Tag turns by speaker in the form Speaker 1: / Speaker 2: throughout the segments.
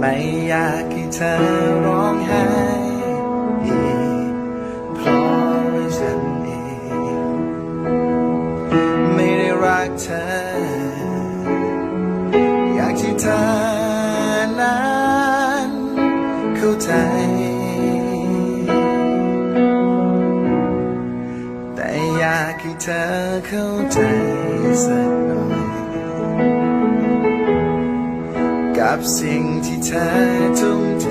Speaker 1: ไม่อยากให้เธอร้องไห้อีกเพราะฉันเองไม่ได้รักเธอ อยากที่เธอนั้นเข้าใจ แต่อยากให้เธอเข้าใจสักหน่อย กับสิ่งที่เธอทุ่มเท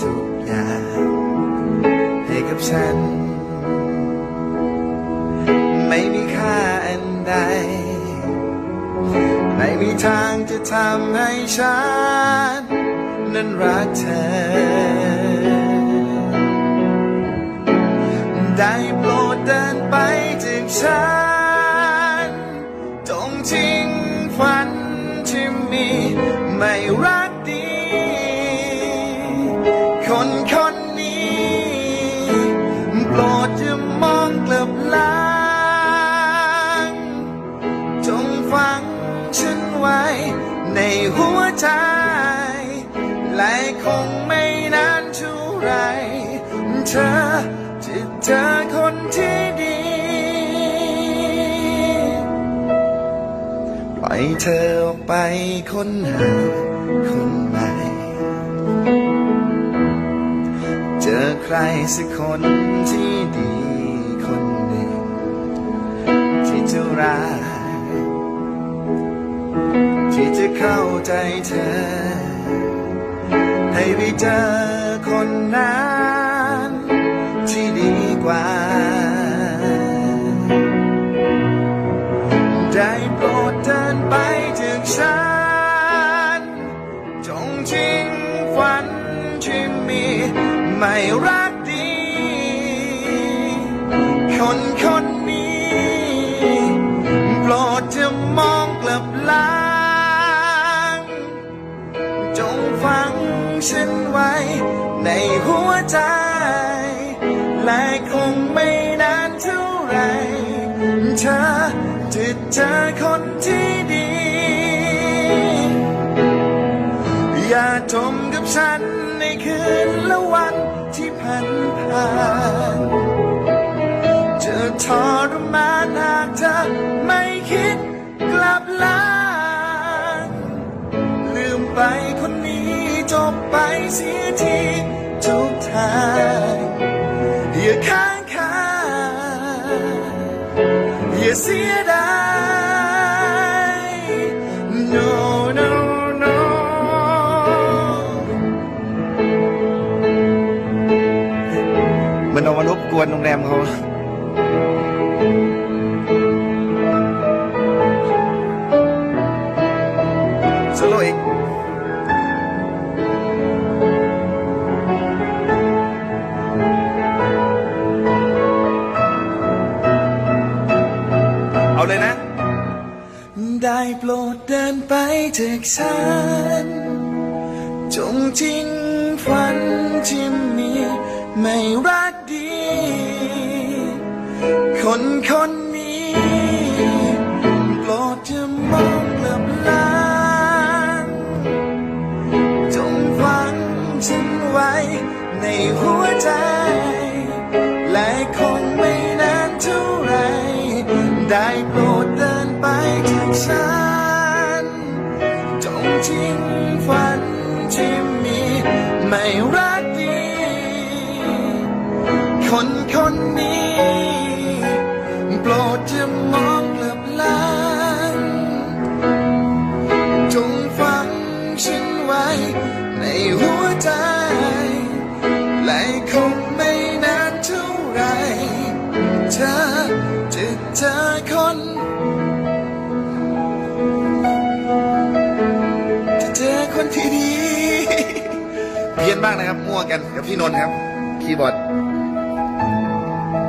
Speaker 1: ทุกอย่าง ให้กับฉัน ไม่มีค่าอันใด ไม่มีทางจะทำให้ฉัน นั้นรักเธอ ได้โปรดเดินไปจากฉัน คนคนนี้โปรดจะมองกลับหลังจงฟังฉันไว้ ในหัวใจและคงไม่นานเท่าไร เธอจะเจอคนที่ดี ปล่อยเธอออกไปคนหาคน ใครสักคนที่ดีคนหนึ่ง ที่จะรักที่จะเข้าใจเธอ ให้ไปเจอคนนั้นที่ดีกว่า ได้โปรดเดินไปจากฉัน ไม่รักดี คนคนนี้โปรดจะมองกลับหลังจงฟังฉันไว้ ในหัวใจ และคงไม่นานเท่าไร เธอจะเจอคนที่ดี อย่าจมกับฉันในคืนและวัน ที่ผ่านผ่านจะทรมานหากเธอไม่คิดกลับหลังลืมไปคนนี้จบไปเสียทีทุกทางอย่าค้างคาอย่าเสียดาย วนโรงแรมเขาสโลอีกเอาเลยนะ ได้โปรดเดินไปจากฉันจงทิ้งฝันที่มี ไม่รักดี คนคนนี้โปรดจะมองกลับหลังจงฟังฉันไว้ในหัวใจ และคงไม่นานเท่าไร ได้โปรดเดินไปจากฉัน จงทิ้งฝันที่มีไม่รัก คนนี้ โปรดจะมองกลับหลังจงฟังฉันไว้ ในหัวใจ และคงไม่นานเท่าไหรเธอจะเจอคนจะเจอคนที่ดี เพี้ยนบ้างนะครับมั่วกันกับพี่นนท์ครับคีย์บอร์ด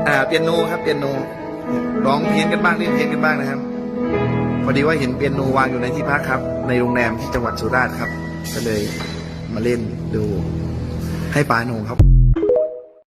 Speaker 1: อ่าเปียโนครับเปียโนร้องเพี้ยนกันบ้างเล่นเพี้ยนกันบ้างนะครับ พอดีว่าเห็นเปียโนวางอยู่ในที่พักครับ ในโรงแรมที่จังหวัดสุราษฎร์ครับ ก็เลยมาเล่นดูให้ปาโนครับ